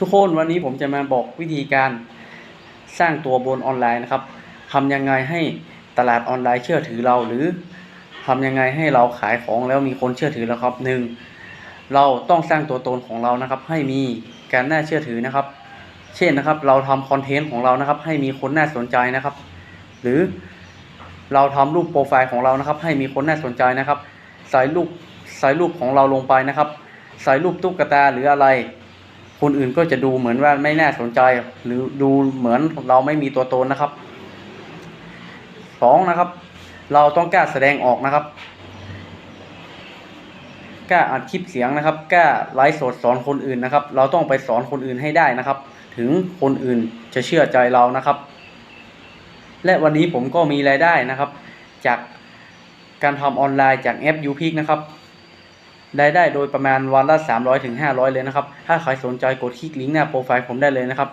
ทุกคนวันนี้ผมจะมาบอกวิธีการสร้างตัวบนออนไลน์นะครับทำยังไงให้ตลาดออนไลน์เชื่อถือเราหรือทำยังไงให้เราขายของแล้วมีคนเชื่อถือเราครับหนึ่งเราต้องสร้างตัวตนของเรานะครับ ให้มีการน่าเชื่อถือนะครับ เช่นนะครับ เราทำคอนเทนต์ของเรานะครับ ให้มีคนน่าสนใจนะครับ หรือเราทำรูปโปรไฟล์ของเรานะครับ ให้มีคนน่าสนใจนะครับ ใส่รูปใส่รูปของเราลงไปนะครับ ใส่รูปตุ๊กตาหรืออะไร คนอื่นก็จะดูเหมือนว่าไม่น่าสนใจ หรือดูเหมือนเราไม่มีตัวตนนะครับสองนะครับ เราต้องกล้าแสดงออกนะครับกล้าอัดคลิปเสียงนะครับกล้าไลฟ์สดสอนคนอื่นนะครับ เราต้องไปสอนคนอื่นให้ได้นะครับ ถึงคนอื่นจะเชื่อใจเรานะครับ และวันนี้ผมก็มีรายได้นะครับ จากการทำออนไลน์จากแอป u p i c นะครับ รายได้โดยประมาณวันละ300ถึง500 เลยนะครับ ถ้าใครสนใจกดคลิกลิงก์หน้าโปรไฟล์ผมได้เลยนะครับ